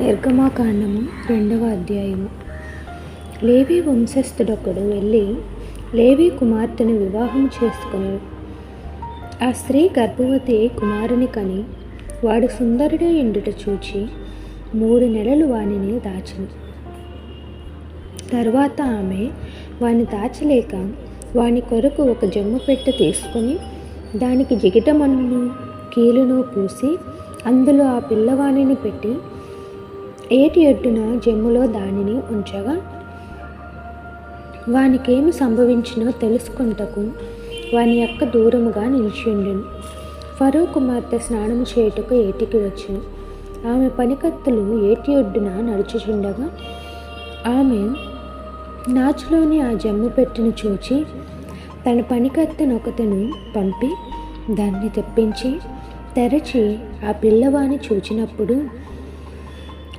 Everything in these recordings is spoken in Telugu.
నిర్గమాకాండము రెండవ అధ్యాయము. లేవి వంశస్థుడొకడు వెళ్ళి లేవి కుమార్తెను వివాహం చేసుకుని. ఆ స్త్రీ గర్భవతి కుమారుని కని వాడు సుందరుడే ఎండుట చూచి మూడు నెలలు వానిని దాచింది తర్వాత ఆమె వాని దాచలేక వాని కొరకు ఒక జమ్ము పెట్టె తీసుకొని దానికి జిగిటమన్నును కీలును పూసి అందులో ఆ పిల్లవాణిని పెట్టి ఏటి ఎట్టున జమ్ములో దానిని ఉంచగా వానికేమి సంభవించినో తెలుసుకుంటకు వాని యొక్క దూరముగా నిలిచిండు ఫరూ కుమార్తె స్నానము చేయుటకు ఏటికి వచ్చెను. ఆమె పనికత్తులు ఏటి ఒడ్డున నడుచుచుండగా ఆమె నాచులోని ఆ జమ్ము పెట్టెను చూచి తన పనికత్తెను ఒకతను పంపి దాన్ని తెప్పించి తెరచి ఆ పిల్లవాని చూచినప్పుడు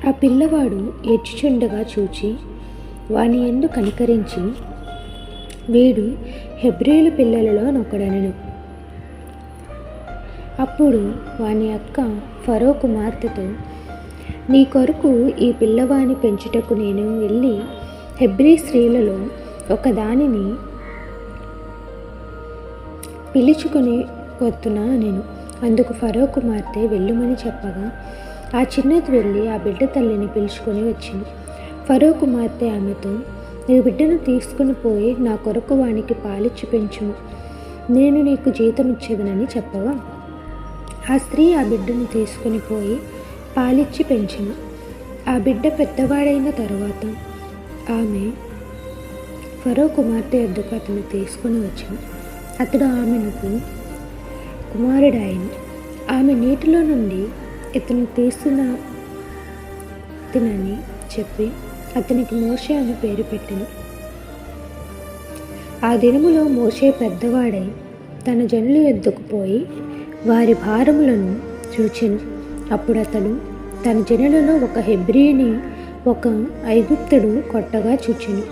ఆ పిల్లవాడు ఎడ్చుచుండగా చూచి వాని ఎందు కనికరించి వీడు హెబ్రేలు పిల్లలలో నొకడనను. అప్పుడు వాని అక్క ఫరో కుమార్తెతో నీ కొరకు ఈ పిల్లవాని పెంచుటకు నేను వెళ్ళి హెబ్రీ స్త్రీలలో ఒకదానిని పిలుచుకొని వస్తున్నా నేను అందుకు ఫరో కుమార్తె వెళ్ళుమని చెప్పగా ఆ చిన్నది వెళ్ళి ఆ బిడ్డ తల్లిని పిలుచుకొని వచ్చింది. ఫరో కుమార్తె ఆమెతో నీ బిడ్డను తీసుకుని పోయి నా కొరకు వానికి పాలిచ్చి పెంచుము నేను నీకు జీతం ఇచ్చేదనని చెప్పగా ఆ స్త్రీ ఆ బిడ్డను తీసుకుని పోయి పాలిచ్చి పెంచింది ఆ బిడ్డ పెద్దవాడైన తరువాత ఆమె ఫరో కుమార్తె ఎద్దుకు అతను తీసుకుని వచ్చింది. అతడు ఆమెను కుమారుడాయను ఆమె నీటిలో నుండి ఇతను తీసిన తినని చెప్పి అతనికి మోషే అని పేరు పెట్టిన ఆ దినములో మోషే పెద్దవాడై తన జనులు ఎద్దుకు పోయి వారి భారములను చూచెను. అప్పుడు అతడు తన జనులలో ఒక హెబ్రిని ఒక ఐగుప్తుడు కొట్టగా చూచెను.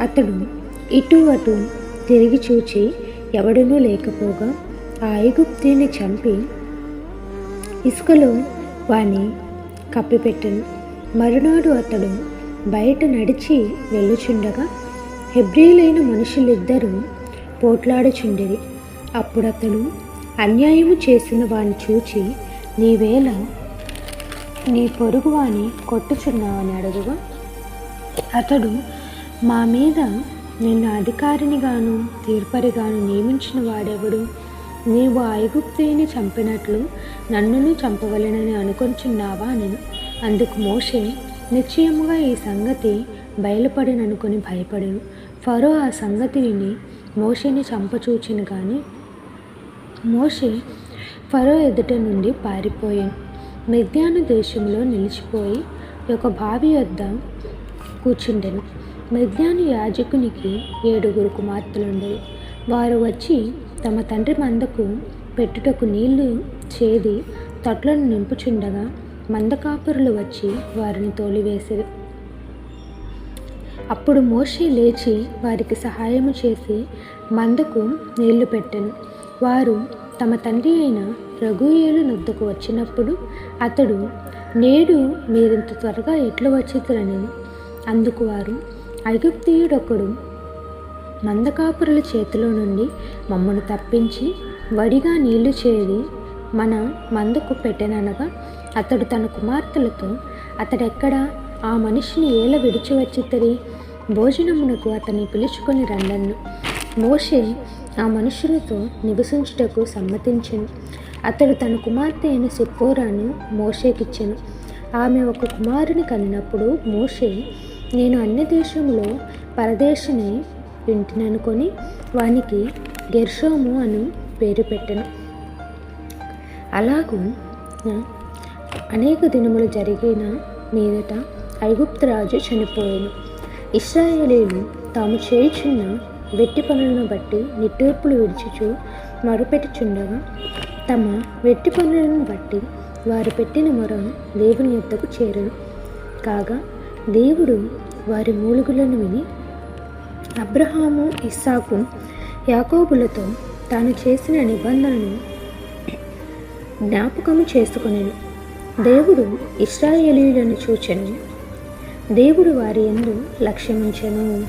అతడు ఇటు అటు తిరిగి చూచి ఎవడనూ లేకపోగా ఆ ఐగుప్తిని చంపి ఇసుకలో వాణి కప్పిపెట్టెను మరునాడు అతడు బయట నడిచి వెళ్ళుచుండగా హెబ్రియులైన మనుషులిద్దరూ పోట్లాడుచుండిరి. అప్పుడతడు అన్యాయము చేసిన వాణ్ణి చూచి నీవేళ నీ పొరుగు వాని కొట్టుచున్నావని అడుగుగా అతడు మా మీద నిన్న అధికారినిగాను తీర్పరిగాను నియమించిన వాడెవడు? నీవు ఐగుప్తిని చంపినట్లు నన్నును చంపవలెనని అనుకొంచున్నావా నేను. అందుకు మోషే నిశ్చయముగా ఈ సంగతి బయలుపడిననుకొని భయపడెను. ఫరో ఆ సంగతి విని మోషేని చంపచూచిను కానీ మోషే ఫరో ఎదుట నుండి పారిపోయాను. మిద్యాను దేశంలో నిలిచిపోయి ఒక బావి వద్ద కూర్చుండెను మిద్యాను యాజకునికి ఏడుగురు కుమార్తెలుండేవి వారు వచ్చి తమ తండ్రి మందకు పెట్టుటకు నీళ్ళు చేది తొట్లను నింపుచుండగా మందకాపురులు వచ్చి వారిని తోలివేసేది అప్పుడు మోషే లేచి వారికి సహాయము చేసి మందకు నీళ్ళు పెట్టాను. వారు తమ తండ్రి అయిన రఘుయేలు నొద్దకు వచ్చినప్పుడు అతడు నేడు మీరింత త్వరగా ఎట్లు వచ్చితురని? అందుకు వారు ఐగుప్తియుడొకడు మందకాపురుల చేతిలో నుండి మమ్మను తప్పించి వడిగా నీళ్ళు చేరి మన మందకు పెట్టెననగా అతడు తన కుమార్తెలతో అతడెక్కడ? ఆ మనిషిని ఏల విడిచి వచ్చిద్దరి భోజనమునకు అతన్ని పిలుచుకొని రండన్ను. మోషే ఆ మనుషులతో నివసించుటకు సమ్మతించెను. అతడు తన కుమార్తె అయిన సిప్పోరాను మోషేకిచ్చెను. ఆమె ఒక కుమారుని కనినప్పుడు మోషే నేను అన్య దేశంలో పరదేశిని వింటిననుకొని వానికి గెర్షోము అను పేరు పెట్టను. అలాగూ అనేక దినములు జరిగిన మీదట ఐగుప్తరాజు చనిపోయాను. ఇస్రాయేలీలు తాము చేయుచున్న వెట్టి పనులను బట్టి నిట్టూర్పులు విడిచిచూ మొరపెట్టుచుండగా తమ వెట్టి పనులను బట్టి వారు పెట్టిన మొర దేవుని యొద్దకు చేరను. కాగా దేవుడు వారి మూలుగులను విని అబ్రహాము ఇస్సాకు యాకోబులతో తాను చేసిన నిబంధనను జ్ఞాపకము చేసుకొనెను. దేవుడు ఇస్రాయేలీలను చూచెను. దేవుడు వారి ఎందు లక్ష్యముంచెను.